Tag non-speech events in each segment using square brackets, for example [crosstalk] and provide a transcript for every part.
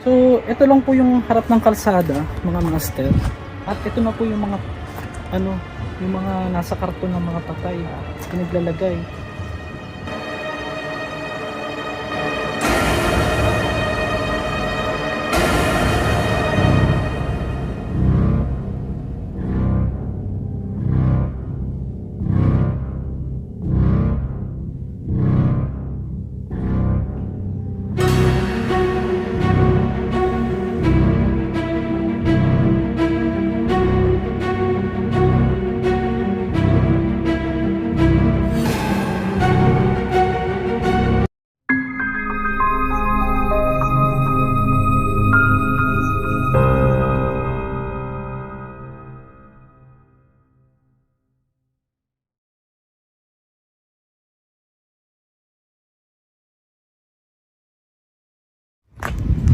So, ito lang po yung harap ng kalsada, mga master. At ito na po yung mga ano, yung mga nasa karton ng mga patay, pinaglalagay.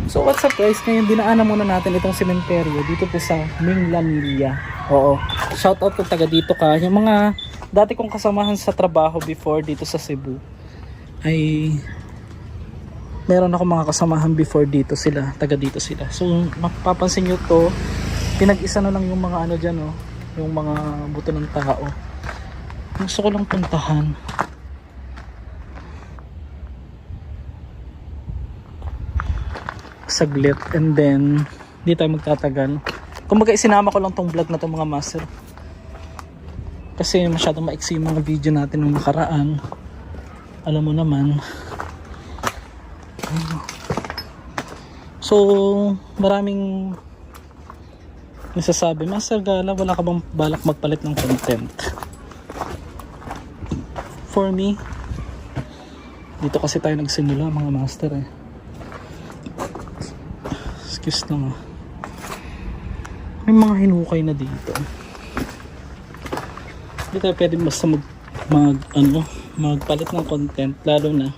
So what's up guys, ngayon dinaanan muna natin itong sementeryo dito po sa Minglanilla. Oo, shout out kung taga dito ka. Yung mga dati kong kasamahan sa trabaho before dito sa Cebu ay meron ako mga kasamahan before dito sila, taga dito sila. So mapapansin nyo to, pinag-isa na lang yung mga ano dyan oh, yung mga buto ng tao. Gusto ko lang puntahan. Saglit and then di tayo magtatagal. Kumbaga isinama ko lang tong vlog na to mga master. Kasi masyadong maiksi yung mga video natin nung nakaraan. Alam mo naman. So maraming nasasabi Master Gala wala ka bang balak magpalit ng content? For me dito kasi tayo nagsimula mga master eh excuse lang ah. May mga hinukay na dito. Hindi tayo pwede basta mag, mag ano, magpalit ng content lalo na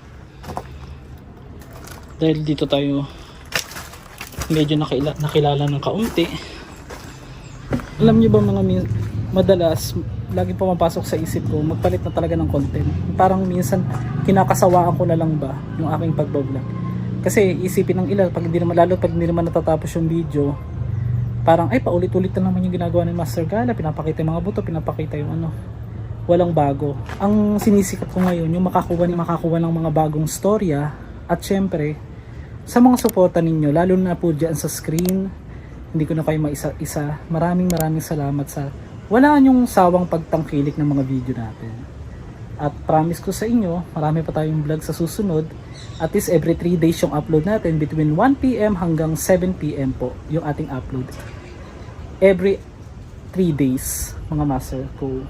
dahil dito tayo medyo nakila, nakilala ng kaunti. Alam niyo ba mga min- madalas lagi pumapasok sa isip ko magpalit na talaga ng content. Parang minsan kinakasawaan ko na lang ba yung aking pagbablog. Kasi isipin ng ilan, pag hindi naman, lalo pag hindi naman natatapos yung video, parang ay paulit-ulit na naman yung ginagawa ni Master Gala, pinapakita yung mga buto, pinapakita yung ano, walang bago. Ang sinisikap ko ngayon, yung makakuha, makakuha ng mga bagong storya, at syempre, sa mga suporta ninyo, lalo na po dyan sa screen, hindi ko na kayo maisa-isa, maraming maraming salamat sa wala yung sawang pagtangkilik ng mga video natin. At promise ko sa inyo, marami pa tayong vlog sa susunod. At least every 3 days yung upload natin between 1pm hanggang 7pm po yung ating upload. Every 3 days mga master ko.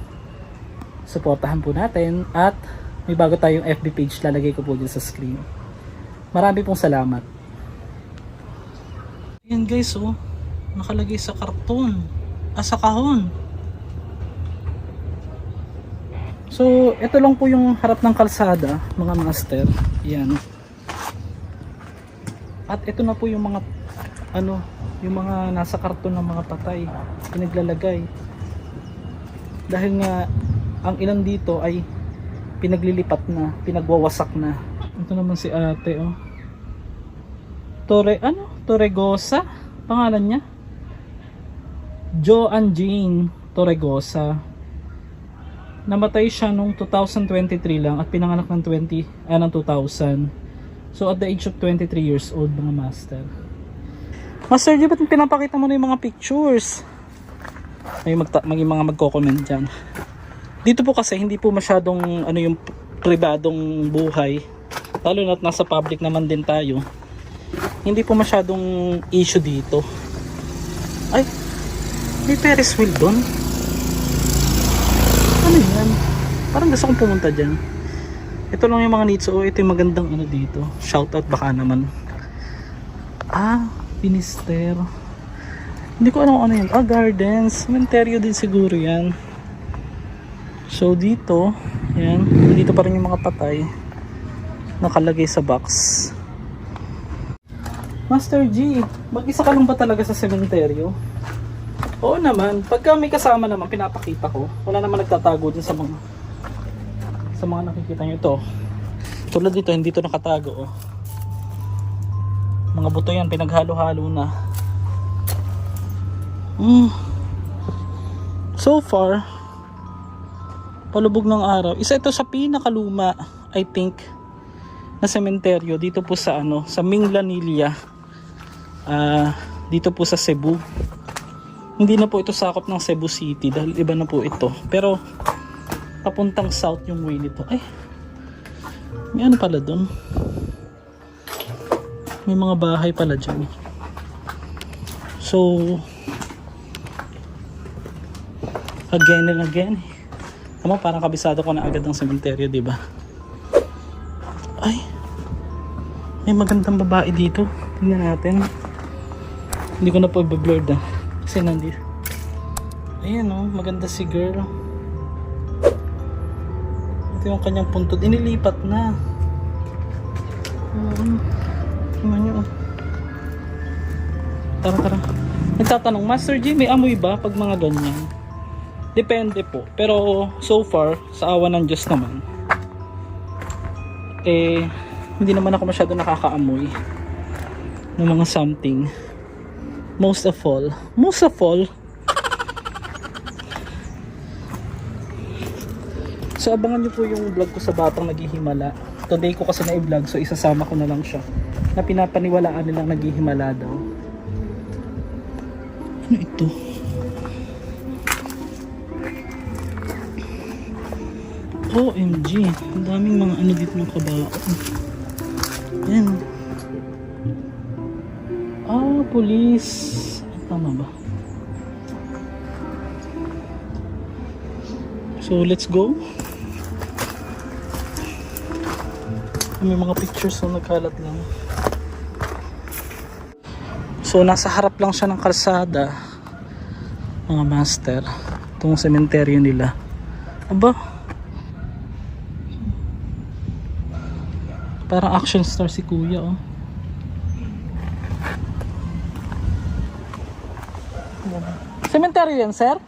Suportahan po natin at may bago tayong FB page lalagay ko po dyan sa screen. Marami pong salamat. Yan guys oh, nakalagay sa karton. Ah, sa kahon. So, ito lang po yung harap ng kalsada, mga master. Yan. At ito na po yung mga ano, yung mga nasa karton ng mga patay, pinaglalagay. Dahil nga ang ilan dito ay pinaglilipat na, pinagwawasak na. Ito naman si ate, oh. Tore, ano? Torregosa? Pangalan niya? Joanne Jane Torregosa namatay siya nung 2023 lang at pinanganak ng 20 ah, ng 2000 so at the age of 23 years old mga master. Master di ba't pinapakita mo na yung mga pictures? May, magta- may mga magko-comment dyan. Dito po kasi hindi po masyadong ano yung pribadong buhay. Lalo na't nasa public naman din tayo. Hindi po masyadong issue dito. Ay may Ferris wheel doon ano yan? Parang gusto kong pumunta dyan. Ito lang yung mga needs. Oh, ito yung magandang ano dito. Shoutout baka naman. Ah, Pinister. Hindi ko alam ano yan. Ah, gardens. Cementerio din siguro yan. So, dito. Yan. Dito pa rin yung mga patay. Nakalagay sa box. Master G, mag-isa ka lang ba talaga sa sementeryo? Oo naman. Pagka may kasama naman, pinapakita ko. Wala naman nagtatago dun sa mga sa mga nakikita nyo ito. Tulad dito, hindi ito nakatago. Oh. Mga buto yan, pinaghalo-halo na. Mm. So far, palubog ng araw. Isa ito sa pinakaluma, I think, na sementeryo dito po sa ano, sa Minglanilla. Ah, dito po sa Cebu. Hindi na po ito sakop ng Cebu City dahil iba na po ito. Pero papuntang south yung way nito. Ay. May ano pala doon? May mga bahay pala dyan. So, again and again. Tama, parang kabisado ko na agad ng sementeryo, di ba? Ay, may magandang babae dito. Tingnan natin. Hindi ko na po i-blur ah. Kasi nandito. Ayan oh, maganda si girl. Yung kanyang puntod. Inilipat na. Hmm. Tingnan nyo oh. Tara, tara. Nagtatanong, Master G, may amoy ba pag mga ganyan? Depende po. Pero so far, sa awa ng Diyos naman, eh, hindi naman ako masyado nakakaamoy ng mga something. Most of all, most of all, So abangan nyo po yung vlog ko sa Batang Naghihimala. Today ko kasi na-vlog so isasama ko na lang siya. Na pinapaniwalaan nilang naghihimala daw. Ano ito? OMG, ang daming mga ano ng kabaon. Yan. Ah, police. Tama ba? So, let's go. May mga pictures na nagkalat lang. So, nasa harap lang siya ng kalsada. Mga master. Itong sementeryo nila. Aba. Parang action star si kuya, oh. Sementeryo yan, sir?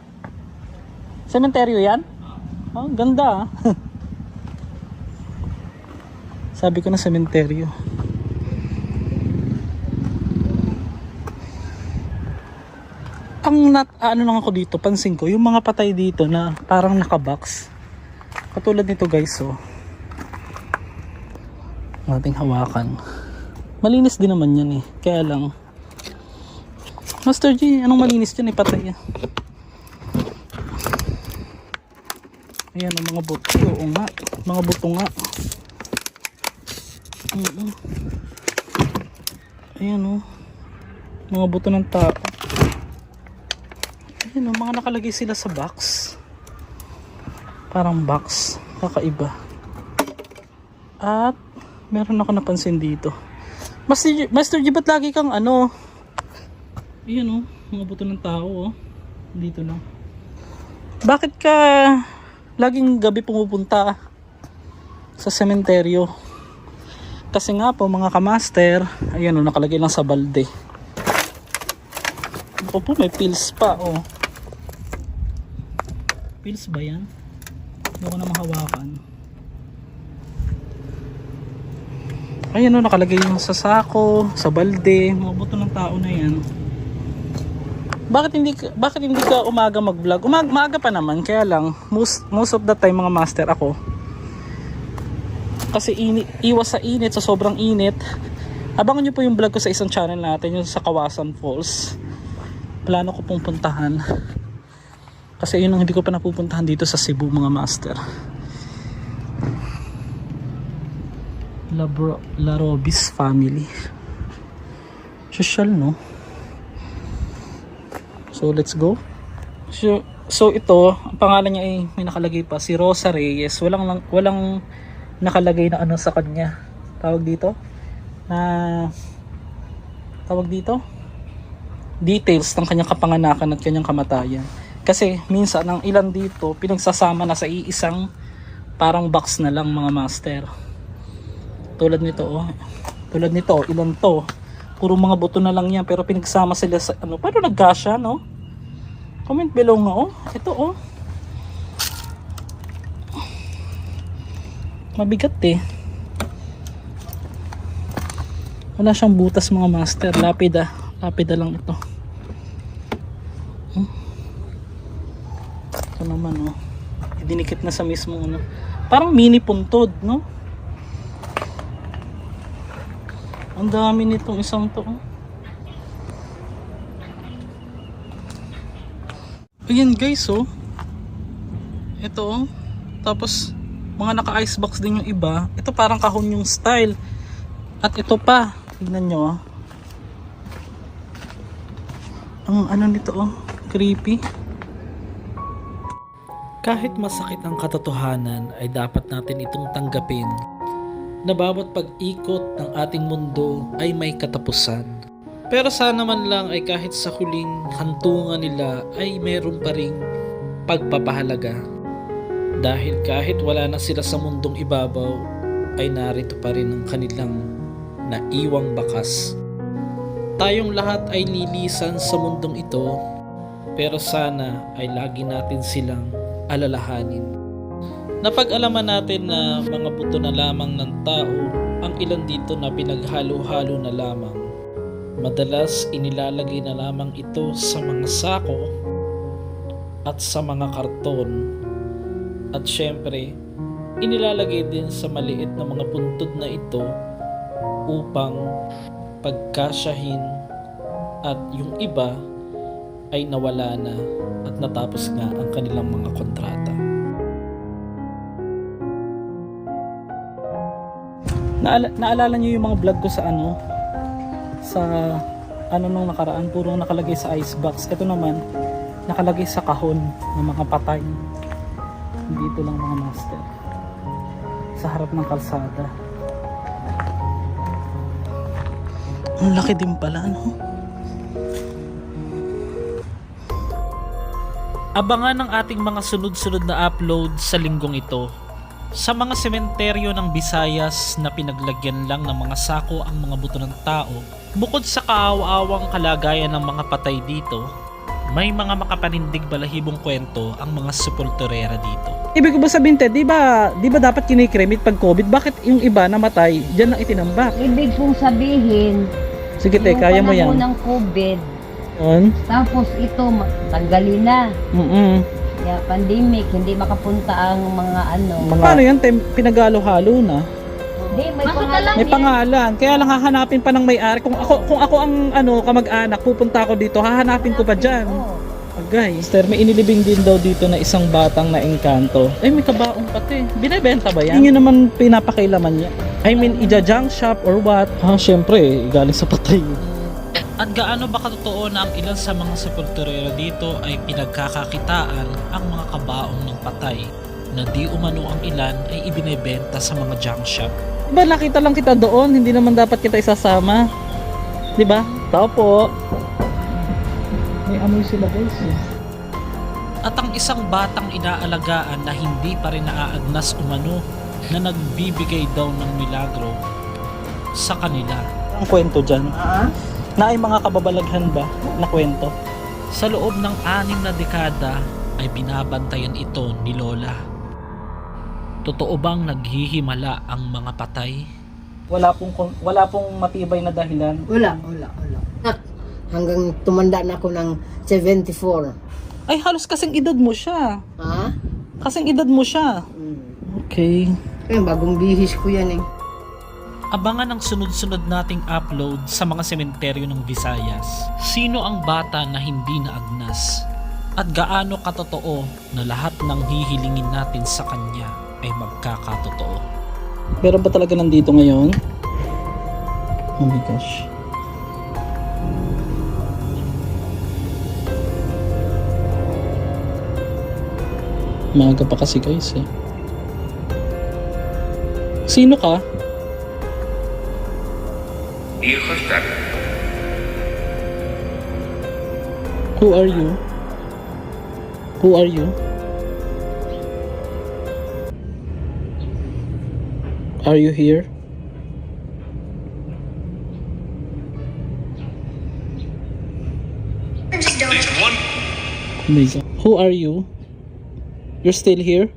Sementeryo yan? Oh, ganda ah. [laughs] Sabi ko na sementeryo. Ang nat ano lang ako dito, pansin ko, yung mga patay dito na parang nakabox. Katulad nito guys, oh. Ang ating hawakan. Malinis din naman yan eh. Kaya lang. Master G, anong malinis dyan eh? Patay ah. Ayan ang mga buto. Oo nga. Mga buto nga. Mm Ayan o. Mga buto ng tao. Ayan o. Mga nakalagay sila sa box. Parang box. Kakaiba. At meron ako napansin dito. Master Master G ba't lagi kang ano? Ayan o. Mga buto ng tao o. Dito lang. Bakit ka laging gabi pumupunta sa sementeryo. Kasi nga po mga kamaster, ayan o, nakalagay lang sa balde. Po, may pills pa, oh. Pills ba yan? Hindi ko na mahawakan. Ayan o, nakalagay yung sa sako, sa balde, mga buto ng tao na yan. Bakit hindi bakit hindi ka umaga mag-vlog? Umag, maaga pa naman, kaya lang most most of the time mga master ako. Kasi init, iwas sa init, sa sobrang init. Abangan niyo po yung vlog ko sa isang channel natin, yung sa Kawasan Falls. Plano ko pong puntahan. Kasi yun ang hindi ko pa napupuntahan dito sa Cebu mga master. La, Bro, La Robis family. Social no? So let's go. So, so ito, ang pangalan niya ay may nakalagay pa si Rosa Reyes. Walang lang, walang nakalagay na ano sa kanya. Tawag dito na tawag dito details ng kanyang kapanganakan at kanyang kamatayan. Kasi minsan ang ilan dito pinagsasama na sa iisang parang box na lang mga master. Tulad nito oh. Tulad nito, ilan to? Puro mga buto na lang yan pero pinagsama sila sa ano. Paano nagkasya no? Comment below nga oh. Ito oh. Mabigat eh. Wala siyang butas mga master. Lapida. Lapida lang ito. Hmm. Ito naman oh. Dinikit na sa mismo ano. Parang mini puntod, no? Ang dami nitong isang to. oh. Ayan guys oh. Ito oh. Tapos mga naka-icebox din yung iba. Ito parang kahon yung style. At ito pa. Tignan nyo oh. Ang ano nito oh. Creepy. Kahit masakit ang katotohanan ay dapat natin itong tanggapin na bawat pag-ikot ng ating mundo ay may katapusan. Pero sana man lang ay kahit sa huling hantungan nila ay meron pa ring pagpapahalaga. Dahil kahit wala na sila sa mundong ibabaw, ay narito pa rin ang kanilang naiwang bakas. Tayong lahat ay lilisan sa mundong ito, pero sana ay lagi natin silang alalahanin. Napag-alaman natin na mga buto na lamang ng tao ang ilan dito na pinaghalo-halo na lamang. Madalas inilalagay na lamang ito sa mga sako at sa mga karton. At syempre, inilalagay din sa maliit na mga puntod na ito upang pagkasyahin at yung iba ay nawala na at natapos nga ang kanilang mga kontrata. Naala- naalala niyo yung mga vlog ko sa ano? Sa ano nung nakaraan, puro nakalagay sa icebox. Ito naman, nakalagay sa kahon ng mga patay. Dito lang mga master. Sa harap ng kalsada. Ang laki din pala, no? Abangan ang ating mga sunod-sunod na upload sa linggong ito. Sa mga sementeryo ng Visayas na pinaglagyan lang ng mga sako ang mga buto ng tao, bukod sa kaawa-awang kalagayan ng mga patay dito, may mga makapanindig balahibong kwento ang mga sepulturera dito. Ibig ko ba sabihin, Ted, di ba, di ba dapat kinikremit pag COVID? Bakit yung iba namatay, dyan lang itinambak? Ibig kong sabihin, Sige, te, yung kaya mo yan. ng COVID, Yun. tapos ito, tanggalin na. Mm-mm. Ya, pandemic, hindi makapunta ang mga ano. Mga... Paano yan, te? Pinagalo-halo na. Hindi, may pangalan May yan. pangalan. Kaya lang hahanapin pa ng may-ari. Kung ako, kung ako ang ano, kamag-anak, pupunta ako dito, hahanapin ko pa dyan. Agay. Mister, may inilibing din daw dito na isang batang na engkanto. Ay, may kabaong pati. Binebenta ba yan? Hindi naman pinapakailaman niya. I mean, ija-junk shop or what? Ha, syempre, galing sa patay. At gaano ba katotoo na ang ilan sa mga sepulturero dito ay pinagkakakitaan ang mga kabaong ng patay na di umano ang ilan ay ibinebenta sa mga junk shop? Diba nakita lang kita doon, hindi naman dapat kita isasama. Diba? Tao po. May amoy sila guys eh. At ang isang batang inaalagaan na hindi pa rin naaagnas umano na nagbibigay daw ng milagro sa kanila. Ang kwento dyan, Ah? na ay mga kababalaghan ba na kwento? Sa loob ng anim na dekada ay binabantayan ito ni Lola. Totoo bang naghihimala ang mga patay? Wala pong wala pong matibay na dahilan. Wala, wala, wala. Hanggang tumanda na ako ng 74. Ay halos kasing edad mo siya. Ha? Kasing edad mo siya. Hmm. Okay. Kaya bagong bihis ko yan eh. Abangan ang sunod-sunod nating upload sa mga sementeryo ng Visayas. Sino ang bata na hindi naagnas? At gaano katotoo na lahat ng hihilingin natin sa kanya ay magkakatotoo? Meron ba talaga nandito ngayon? Oh my gosh. Maaga pa kasi guys eh. Sino ka? Who are you? Who are you? Are you here? My God. Who are you? You're still here?